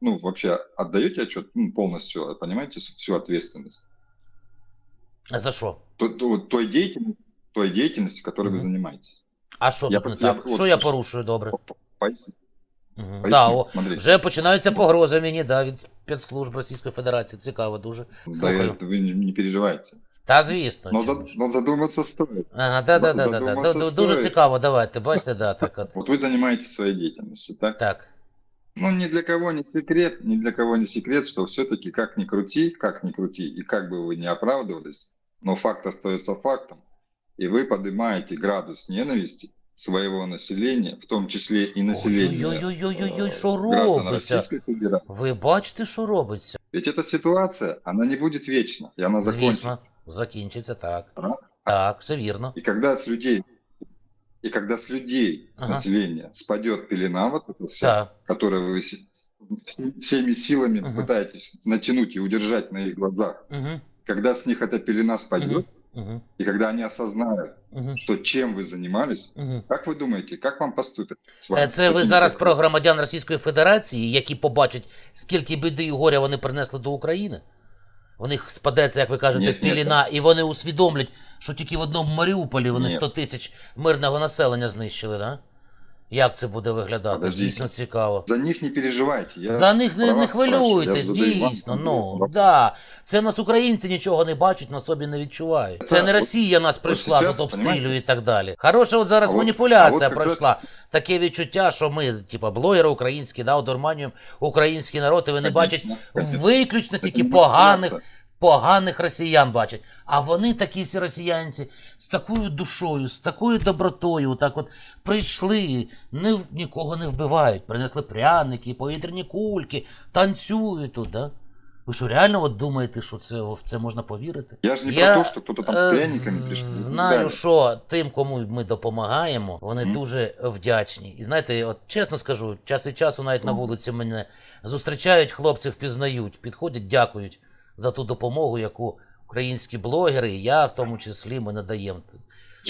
ну, вообще отдаете отчет ну, полностью, понимаете, всю ответственность А За що? той, той, той деятельности, той деятельности, которой вы Мгм. занимаетесь. А що Я тут не просто- я так? от- Що я порушую добре? Поясню, Угу. поясню. Да, о, Смотрите, вже починаються погрози мені, да, від спецслужб Російської Федерації. Цікаво дуже. да, слухаю. это вы не, не переживайте. Та звісно. Но, чому за- ж. но задуматься стоит. Ага, да, да, да, да, да. задуматися Ду- Дуже стоїть. цікаво, давайте. Бачите, да, так от. Вот вы занимаетесь своей деятельностью, так? Так. Ну, ни для кого не секрет, ни для кого не секрет, что все-таки как ни крути, как ни крути, и как бы вы ни оправдывались, но факт остается фактом, и вы поднимаете градус ненависти своего населения, в том числе и населения Ой-ой-ой-ой-ой, э, что граждан робится? Российской Федерации. Ви бачите, що робиться? Ведь эта ситуация, она не будет вечна, и она Звісно, закончится. закінчиться так. Ага. Так, все вірно. И когда с людей, и когда с людей, с Ага. населения спадет пелена, вот эта вся, Так. которую вы с- всеми силами Ага. пытаетесь натянуть и удержать на их глазах, Угу, когда с них эта пелена спадет, угу, и когда они осознают, угу, что чем вы занимались, угу. как вы думаете, как вам поступят? с вами? Е, Це ви Какими зараз как- про громадян Російської Федерації, які побачать, скільки біди і горя вони принесли до України. В них спадеться, як ви кажете, Ні, ні, піліна, і вони усвідомлять, що тільки в одному Маріуполі вони Ні. 100 тисяч мирного населення знищили, да? Як це буде виглядати? Подождіть. Дійсно цікаво. За них не переживайте. Я За них не, не хвилюйтесь, дійсно. Ну да. Це нас українці нічого не бачать, на собі не відчувають. Це не Росія нас прийшла тут обстрілює і так далі. Хороша от зараз А маніпуляція а пройшла. Таке відчуття, що ми, типа, блогери українські, да, одурманюємо український народ, і вони бачать виключно тільки поганих. Поганих росіян бачать. А вони такі всі росіянці з такою душою, з такою добротою, так от прийшли, не, нікого не вбивають, принесли пряники, повітряні кульки, танцюють тут, да? Ви що реально от думаєте, що це, в це можна повірити? Я же не Я, про то, что кто-то там Е, с пряниками пришел. Знаю, далее. що тим, кому ми допомагаємо, вони Мгм. дуже вдячні. І знаєте, от чесно скажу, час від часу навіть на вулиці мене зустрічають, хлопці впізнають, підходять, дякують за ту допомогу, яку українські блогери, і я в тому числі, ми надаємо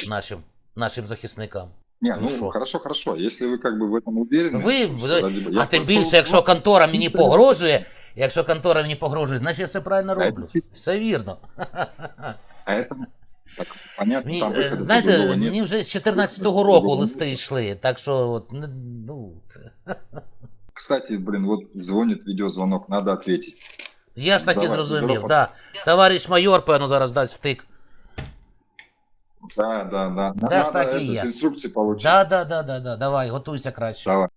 нашим, нашим захисникам. Не, Ну ну, шо? хорошо, хорошо. Если вы как бы в этом уверены. Ви, что ви- ради бога- а Я тим просто більше, якщо вот- контора мені чисто- погрожує, якщо контора мені погрожує, значить я все правильно А це роблю. чисто- Все вірно. А это, так, понятно, Мені, там е, выхода знаєте, другого нет. мені вже з 14-го Другого року нет. листи йшли, так що, от, не- ну, це- Кстати, блин, вот звонит видеозвонок, надо ответить. я ж таки Давай, зрозумів, здорово. да. Товариш майор, певно, зараз дасть втик. Да, да, да. Ж так и этот, я. инструкции получить. Да, да, да, да, да, давай, готуйся краще. Давай.